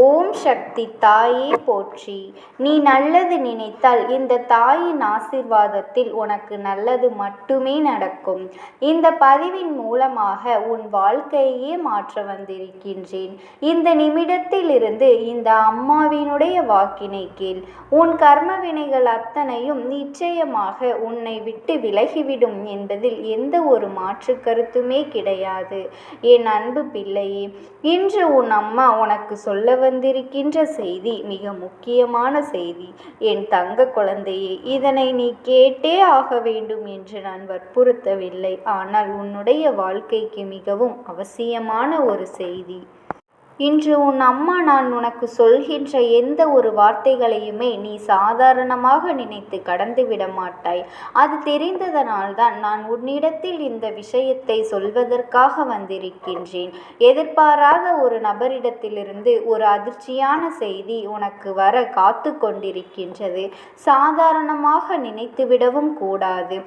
ஓம் சக்தி தாயே போற்றி. நீ நல்லது நினைத்தால் இந்த தாயின் ஆசிர்வாதத்தில் உனக்கு நல்லது மட்டுமே நடக்கும். இந்த பதிவின் மூலமாக உன் வாழ்க்கையே மாற்ற வந்திருக்கின்றேன். இந்த நிமிடத்திலிருந்து இந்த அம்மாவினுடைய வாக்கினை கேள். உன் கர்ம வினைகள் அத்தனையும் நிச்சயமாக உன்னை விட்டு விலகிவிடும் என்பதில் எந்த ஒரு மாற்று கருத்துமே கிடையாது. என் அன்பு பிள்ளையே இன்று உன் அம்மா உனக்கு சொல்ல வந்திருக்கின்ற செய்தி மிக முக்கியமான செய்தி. என் தங்க குழந்தையே இதனை நீ கேட்டே ஆக வேண்டும் என்று நான் வற்புறுத்தவில்லை. ஆனால் உன்னுடைய வாழ்க்கைக்கு மிகவும் அவசியமான ஒரு செய்தி. இன்று உன் அம்மா நான் உனக்கு சொல்கின்ற எந்த ஒரு வார்த்தைகளையுமே நீ சாதாரணமாக நினைத்து கடந்து விட மாட்டாய். அது தெரிந்ததனால்தான் நான் உன்னிடத்தில் இந்த விஷயத்தை சொல்வதற்காக வந்திருக்கின்றேன். எதிர்பாராத ஒரு நபரிடத்திலிருந்து ஒரு அதிர்ச்சியான செய்தி உனக்கு வர காத்து கொண்டிருக்கின்றது. சாதாரணமாக நினைத்துவிடவும் கூடாது.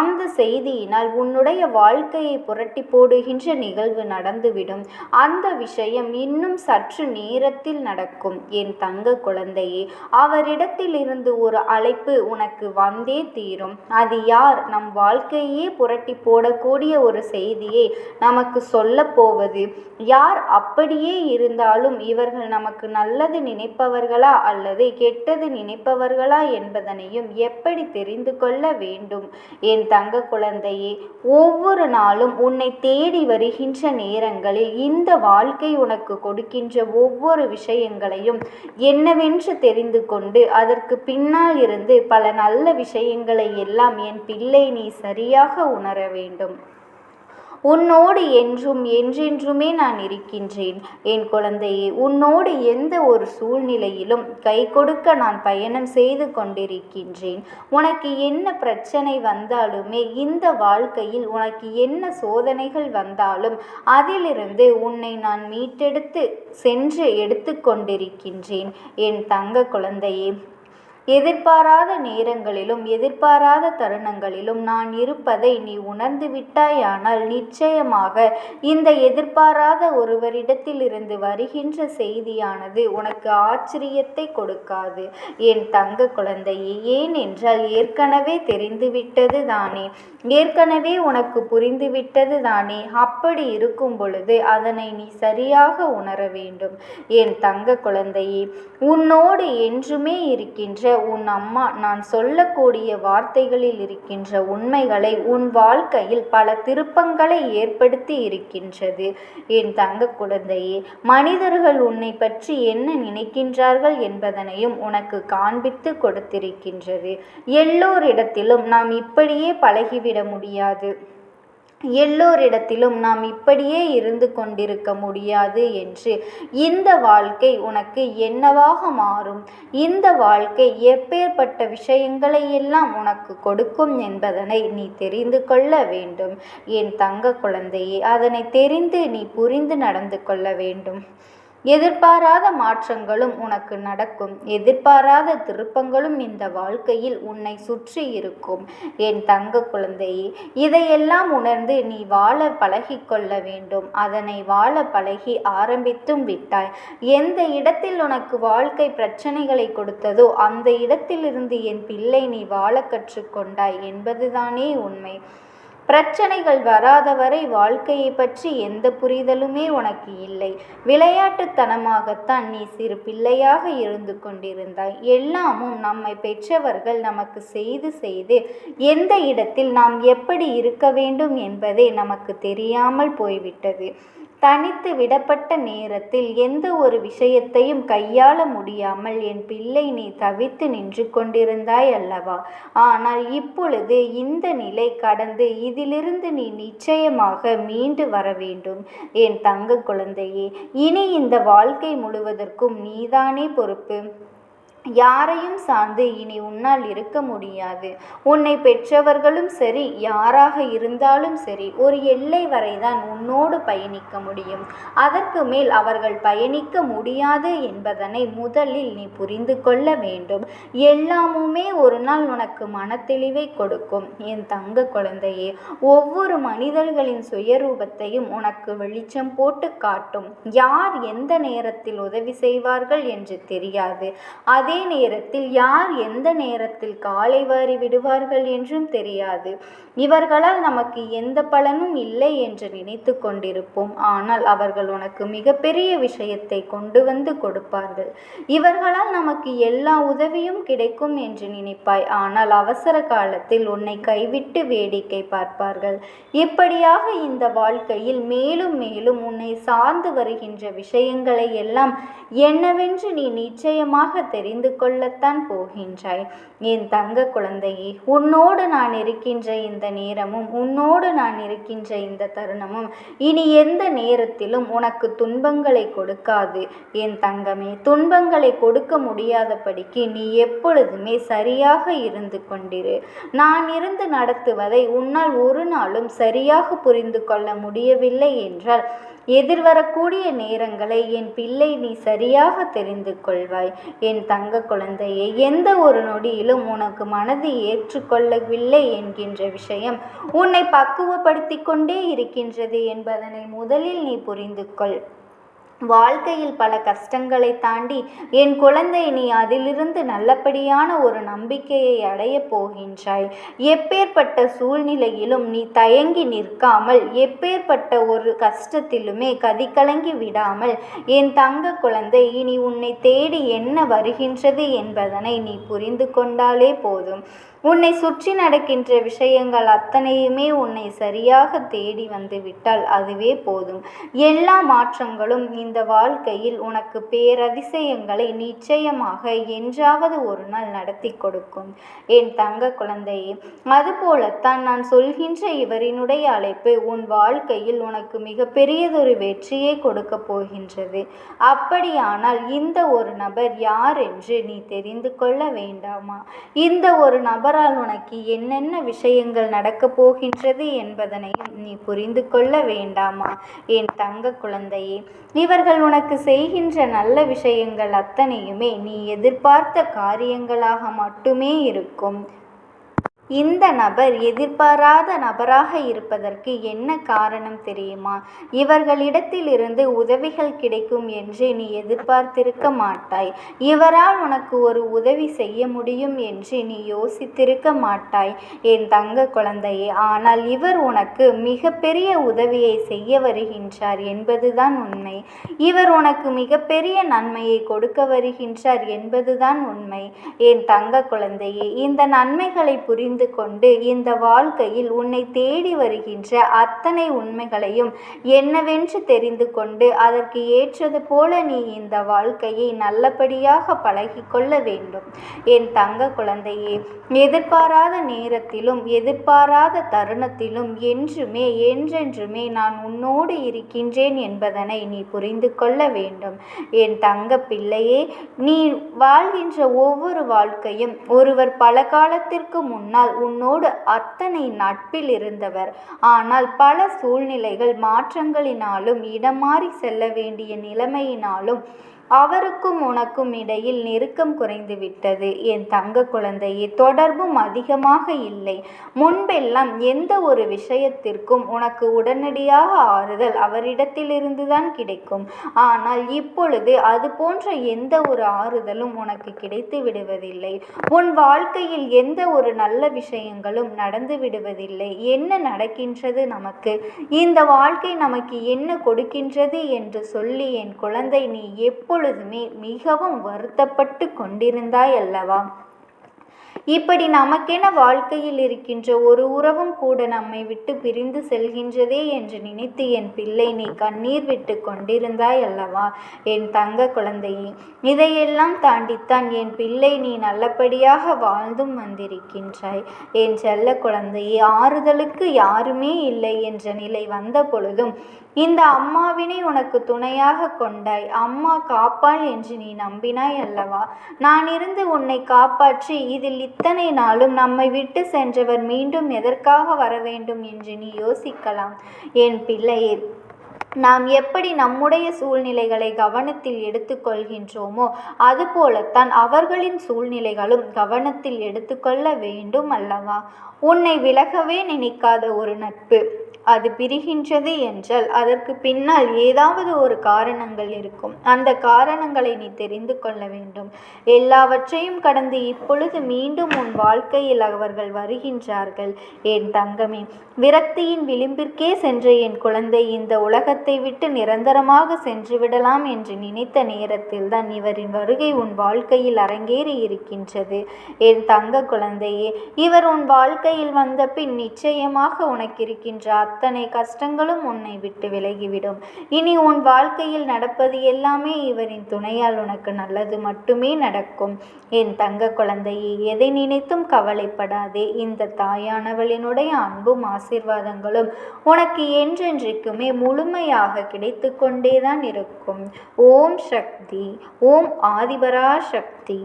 அந்த செய்தியினால் உன்னுடைய வாழ்க்கையை புரட்டி போடுகின்ற நிகழ்வு நடந்துவிடும். அந்த விஷயம் இன்னும் சற்று நேரத்தில் நடக்கும். என் தங்க குழந்தையே அவரிடத்தில் இருந்து ஒரு அழைப்பு உனக்கு வந்தே தீரும். அது யார்? நம் வாழ்க்கையே புரட்டி போடக்கூடிய ஒரு செய்தியை நமக்கு சொல்ல போவது. யார் அப்படியே இருந்தாலும் இவர்கள் நமக்கு நல்லது நினைப்பவர்களா அல்லது கெட்டது நினைப்பவர்களா என்பதனையும் எப்படி தெரிந்து கொள்ள வேண்டும்? என் தங்க குழந்தையே ஒவ்வொரு நாளும் உன்னை தேடி வருகின்ற நேரங்களில் இந்த வாழ்க்கை உனக்கு கொடுக்கின்ற ஒவ்வொரு விஷயங்களையும் என்னவென்று தெரிந்து கொண்டு அதற்கு பின்னால் இருந்து பல நல்ல விஷயங்களை எல்லாம் என் பிள்ளை நீ சரியாக உணர வேண்டும். உன்னோடு என்றும் என்றென்றுமே நான் இருக்கின்றேன். என் குழந்தையே உன்னோடு எந்த ஒரு சூழ்நிலையிலும் கை கொடுக்க நான் பயணம் செய்து கொண்டிருக்கின்றேன். உனக்கு என்ன பிரச்சனை வந்தாலுமே இந்த வாழ்க்கையில் உனக்கு என்ன சோதனைகள் வந்தாலும் அதிலிருந்து உன்னை நான் மீட்டெடுத்து சென்று எடுத்து கொண்டிருக்கின்றேன். என் தங்க குழந்தையே எதிர்பாராத நேரங்களிலும் எதிர்பாராத தருணங்களிலும் நான் இருப்பதை நீ உணர்ந்து விட்டாயானால் நிச்சயமாக இந்த எதிர்பாராத ஒருவரிடத்திலிருந்து வருகின்ற செய்தியானது உனக்கு ஆச்சரியத்தை கொடுக்காது. என் தங்க குழந்தையே ஏன் என்றால் ஏற்கனவே தெரிந்துவிட்டது தானே. ஏற்கனவே உனக்கு புரிந்துவிட்டது தானே. அப்படி இருக்கும் பொழுது அதனை நீ சரியாக உணர வேண்டும். என் தங்க குழந்தையே உன்னோடு என்றுமே இருக்கின்ற உன் அம்மா நான் சொல்லக்கூடிய வார்த்தைகளில் இருக்கின்ற உண்மைகளை உன் வாழ்க்கையில் பல திருப்பங்களை ஏற்படுத்தி இருக்கின்றது. என் தங்க குழந்தையே மனிதர்கள் உன்னை பற்றி என்ன நினைக்கின்றார்கள் என்பதனையும் உனக்கு காண்பித்து கொடுத்திருக்கின்றது. எல்லோரிடத்திலும் நாம் இப்படியே பழகிவிட முடியாது. எல்லோரிடத்திலும் நாம் இப்படியே இருந்து கொண்டிருக்க முடியாது என்று. இந்த வாழ்க்கை உனக்கு என்னவாக மாறும்? இந்த வாழ்க்கை எப்பேற்பட்ட விஷயங்களை எல்லாம் உனக்கு கொடுக்கும் என்பதனை நீ தெரிந்து கொள்ள வேண்டும். என் தங்க குழந்தையே அதனை தெரிந்து நீ புரிந்து நடந்து கொள்ள வேண்டும். எதிர்பாராத மாற்றங்களும் உனக்கு நடக்கும். எதிர்பாராத திருப்பங்களும் இந்த வாழ்க்கையில் உன்னை சுற்றி இருக்கும். என் தங்க குழந்தையே இதையெல்லாம் உணர்ந்து நீ வாழ பழகிக்கொள்ள வேண்டும். அதனை வாழ பழகி ஆரம்பித்தும் விட்டாய். எந்த இடத்தில் உனக்கு வாழ்க்கை பிரச்சனைகளை கொடுத்ததோ அந்த இடத்திலிருந்து என் பிள்ளை நீ வாழ கற்றுக்கொண்டாய் என்பதுதானே உண்மை. பிரச்சனைகள் வராதவரை வாழ்க்கையை பற்றி எந்த புரிதலுமே உனக்கு இல்லை. விளையாட்டுத்தனமாகத்தான் நீ சிறு பிள்ளையாக இருந்து கொண்டிருந்தாய். எல்லாமும் நம்மை பெற்றவர்கள் நமக்கு செய்து செய்து எந்த இடத்தில் நாம் எப்படி இருக்க வேண்டும் என்பதே நமக்கு தெரியாமல் போய்விட்டது. தனித்து விடப்பட்ட நேரத்தில் எந்த ஒரு விஷயத்தையும் கையாள முடியாமல் என் பிள்ளை நீ தவித்து நின்று கொண்டிருந்தாய் அல்லவா? ஆனால் இப்பொழுது இந்த நிலை கடந்து இதிலிருந்து நீ நிச்சயமாக மீண்டு வர வேண்டும். என் தங்க குழந்தையே இனி இந்த வாழ்க்கை முழுவதற்கும் நீதானே பொறுப்பு. யாரையும் சார்ந்து இனி உன்னால் இருக்க முடியாது. உன்னை பெற்றவர்களும் சரி யாராக இருந்தாலும் சரி ஒரு எல்லை வரைதான் உன்னோடு பயணிக்க முடியும். அதற்கு மேல் அவர்கள் பயணிக்க முடியாது என்பதனை முதலில் நீ புரிந்து கொள்ள வேண்டும். எல்லாமுமே ஒரு நாள் உனக்கு மனத்தெளிவை கொடுக்கும். என் தங்க குழந்தையே ஒவ்வொரு மனிதர்களின் சுயரூபத்தையும் உனக்கு வெளிச்சம் போட்டு காட்டும். யார் எந்த நேரத்தில் உதவி செய்வார்கள் என்று தெரியாது. அதே நேரத்தில் யார் எந்த நேரத்தில் காலை வாரி விடுவார்கள் என்றும் தெரியாது. இவர்களால் நமக்கு எந்த பலனும் இல்லை என்று நினைத்து கொண்டிருப்போம். ஆனால் அவர்கள் உனக்கு மிகப்பெரிய விஷயத்தை கொண்டு வந்து கொடுப்பார்கள். இவர்களால் நமக்கு எல்லா உதவியும் கிடைக்கும் என்று நினைப்பாய். ஆனால் அவசர காலத்தில் உன்னை கைவிட்டு வேடிக்கை பார்ப்பார்கள். இப்படியாக இந்த வாழ்க்கையில் மேலும் மேலும் உன்னை சார்ந்து வருகின்ற விஷயங்களை எல்லாம் என்னவென்று நீ நிச்சயமாக தெரிந்து கொள்ளத்தான் போகின்றாய். என் தங்க குழந்தையே உன்னோடு நான் இருக்கின்ற இந்த நேரமும் உன்னோடு நான் இருக்கின்ற இந்த தருணமும் இனி எந்த நேரத்திலும் உனக்கு துன்பங்களை கொடுக்காது. என் தங்கமே துன்பங்களை கொடுக்க முடியாதபடிக்கு நீ எப்பொழுதுமே சரியாக இருந்து கொண்டிரு. நான் இருந்து நடத்துவதை உன்னால் ஒரு நாளும் சரியாக புரிந்து கொள்ள முடியவில்லை என்றால் எதிர்வரக்கூடிய நேரங்களை என் பிள்ளை நீ சரியாக தெரிந்து கொள்வாய். என் தங்க குழந்தையை எந்த ஒரு நொடியிலும் உனக்கு மனது ஏற்றுக்கொள்ளவில்லை என்கின்ற விஷயம் உன்னை பக்குவப்படுத்தி கொண்டே இருக்கின்றது என்பதனை முதலில் நீ புரிந்து கொள் வாழ்க்கையில் பல கஷ்டங்களை தாண்டி என் குழந்தை நீ அதிலிருந்து நல்லபடியான ஒரு நம்பிக்கையை அடையப் போகின்றாய். எப்பேற்பட்ட சூழ்நிலையிலும் நீ தயங்கி நிற்காமல் எப்பேற்பட்ட ஒரு கஷ்டத்திலுமே கதிகலங்கி விடாமல் என் தங்க குழந்தை இனி உன்னை தேடி என்ன வருகின்றது என்பதனை நீ புரிந்து கொண்டாலே போதும். உன்னை சுற்றி நடக்கின்ற விஷயங்கள் அத்தனையுமே உன்னை சரியாக தேடி வந்து விட்டால் அதுவே போதும். எல்லா மாற்றங்களும் இந்த வாழ்க்கையில் உனக்கு பேரதிசயங்களை நிச்சயமாக என்றாவது ஒரு நாள் நடத்தி கொடுக்கும். என் தங்க குழந்தையே அதுபோலத்தான் நான் சொல்கின்ற இவரினுடைய அழைப்பு உன் வாழ்க்கையில் உனக்கு மிகப்பெரியதொரு வெற்றியை கொடுக்க போகின்றது. அப்படியானால் இந்த ஒரு நபர் யார் என்று நீ தெரிந்து கொள்ள வேண்டாமா? இந்த ஒரு நபர் போரால் உனக்கு என்னென்ன விஷயங்கள் நடக்கப் போகின்றது என்பதனையும் நீ புரிந்து கொள்ள வேண்டாமா? என் தங்க குழந்தையே இவர்கள் உனக்கு செய்கின்ற நல்ல விஷயங்கள் அத்தனையுமே நீ எதிர்பார்த்த காரியங்களாக மட்டுமே இருக்கும். இந்த நபர் எதிர்பாராத நபராக இருப்பதற்கு என்ன காரணம் தெரியுமா? இவர்களிடத்திலிருந்து உதவிகள் கிடைக்கும் என்று நீ எதிர்பார்த்திருக்க மாட்டாய். இவரால் உனக்கு ஒரு உதவி செய்ய முடியும் என்று நீ யோசித்திருக்க மாட்டாய். என் தங்க குழந்தையே ஆனால் இவர் உனக்கு மிகப்பெரிய உதவியை செய்ய வருகின்றார் என்பதுதான் உண்மை. இவர் உனக்கு மிகப்பெரிய நன்மையை கொடுக்க வருகின்றார் என்பதுதான் உண்மை. என் தங்க குழந்தையே இந்த நன்மைகளை புரிந்து புரிந்து கொண்டு இந்த வாழ்க்கையில் உன்னை தேடி வருகின்ற அத்தனை உண்மைகளையும் என்னவென்று தெரிந்து கொண்டு அதற்கு ஏற்றது போல நீ இந்த வாழ்க்கையை நல்லபடியாக பழகிக்கொள்ள வேண்டும். என் தங்க குழந்தையே எதிர்பாராத நேரத்திலும் எதிர்பாராத தருணத்திலும் என்றுமே என்றென்றுமே நான் உன்னோடு இருக்கின்றேன் என்பதனை நீ புரிந்து கொள்ள வேண்டும். என் தங்க பிள்ளையே நீ வாழ்கின்ற ஒவ்வொரு வாழ்க்கையும் ஒருவர் பல காலத்திற்கு முன்னால் உன்னோடு அத்தனை நட்பில் இருந்தவர். ஆனால் பல சூழ்நிலைகள் மாற்றங்களினாலும் இடம் மாறி செல்ல வேண்டிய நிலைமையினாலும் அவருக்கும் உனக்கும் இடையில் நெருக்கம் குறைந்து விட்டது. என் தங்க குழந்தையே தொடர்பும் அதிகமாக இல்லை. முன்பெல்லாம் எந்த ஒரு விஷயத்திற்கும் உனக்கு உடனடியாக ஆறுதல் அவரிடத்திலிருந்து தான் கிடைக்கும். ஆனால் இப்பொழுது அது போன்ற எந்த ஒரு ஆறுதலும் உனக்கு கிடைத்து விடுவதில்லை. உன் வாழ்க்கையில் எந்த ஒரு நல்ல விஷயங்களும் நடந்து விடுவதில்லை. என்ன நடக்கின்றது நமக்கு? இந்த வாழ்க்கை நமக்கு என்ன கொடுக்கின்றது என்று சொல்லி என் குழந்தை நீ எப்பொழுது எப்பொழுதுமே மிகவும் வருத்தப்பட்டு கொண்டிருந்தாய் அல்லவா? இப்படி நமக்கென வாழ்க்கையில் இருக்கின்ற ஒரு உறவும் கூட நம்மை விட்டு பிரிந்து செல்கின்றதே என்று நினைத்து என் பிள்ளை நீ கண்ணீர் விட்டு கொண்டிருந்தாய் அல்லவா? என் தங்க குழந்தையே இதையெல்லாம் தாண்டித்தான் என் பிள்ளை நீ நல்லபடியாக வாழ்ந்தும் வந்திருக்கின்றாய். என் செல்ல குழந்தையே ஆறுதலுக்கு யாருமே இல்லை என்ற நிலை வந்த பொழுதும் இந்த அம்மாவினை உனக்கு துணையாக கொண்டாய். அம்மா காப்பாள் என்று நீ நம்பினாய் அல்லவா? நான் இருந்து உன்னை காப்பாற்றி இதில் இத்தனை நாளும் நம்மை விட்டு சென்றவர் மீண்டும் எதற்காக வர வேண்டும் என்று நீ யோசிக்கலாம். என் பிள்ளையே நாம் எப்படி நம்முடைய சூழ்நிலைகளை கவனத்தில் எடுத்துக்கொள்கின்றோமோ அதுபோலத்தான் அவர்களின் சூழ்நிலைகளும் கவனத்தில் எடுத்துக்கொள்ள வேண்டும் அல்லவா? உன்னை விலகவே நினைக்காத ஒரு நட்பு அது பிரிகின்றது என்றால் அதற்கு பின்னால் ஏதாவது ஒரு காரணங்கள் இருக்கும். அந்த காரணங்களை நீ தெரிந்து கொள்ள வேண்டும். எல்லாவற்றையும் கடந்து இப்பொழுது மீண்டும் உன் வாழ்க்கையில் அவர்கள் வருகின்றார்கள். என் தங்கமே விரக்தியின் விளிம்பிற்கே சென்ற என் குழந்தை இந்த உலகத்தை விட்டு நிரந்தரமாக சென்று விடலாம் என்று நினைத்த நேரத்தில் தான் இவரின் வருகை உன் வாழ்க்கையில் அரங்கேறி இருக்கின்றது. என் தங்க குழந்தையே இவர் உன் வாழ்க்கையில் வந்த பின் நிச்சயமாக உனக்கு இருக்கின்ற அத்தனை கஷ்டங்களும் உன்னை விட்டு விலகிவிடும். இனி உன் வாழ்க்கையில் நடப்பது எல்லாமே இவரின் துணையால் உனக்கு நல்லது மட்டுமே நடக்கும். என் தங்க குழந்தையே எதை நினைத்தும் கவலைப்படாதே. இந்த தாயானவளினுடைய அன்பும் ஆசீர்வாதங்களும் உனக்கு என்றென்றைக்குமே முழுமையாக கிடைத்து கொண்டேதான் இருக்கும். ஓம் சக்தி ஓம் ஆதிபரா சக்தி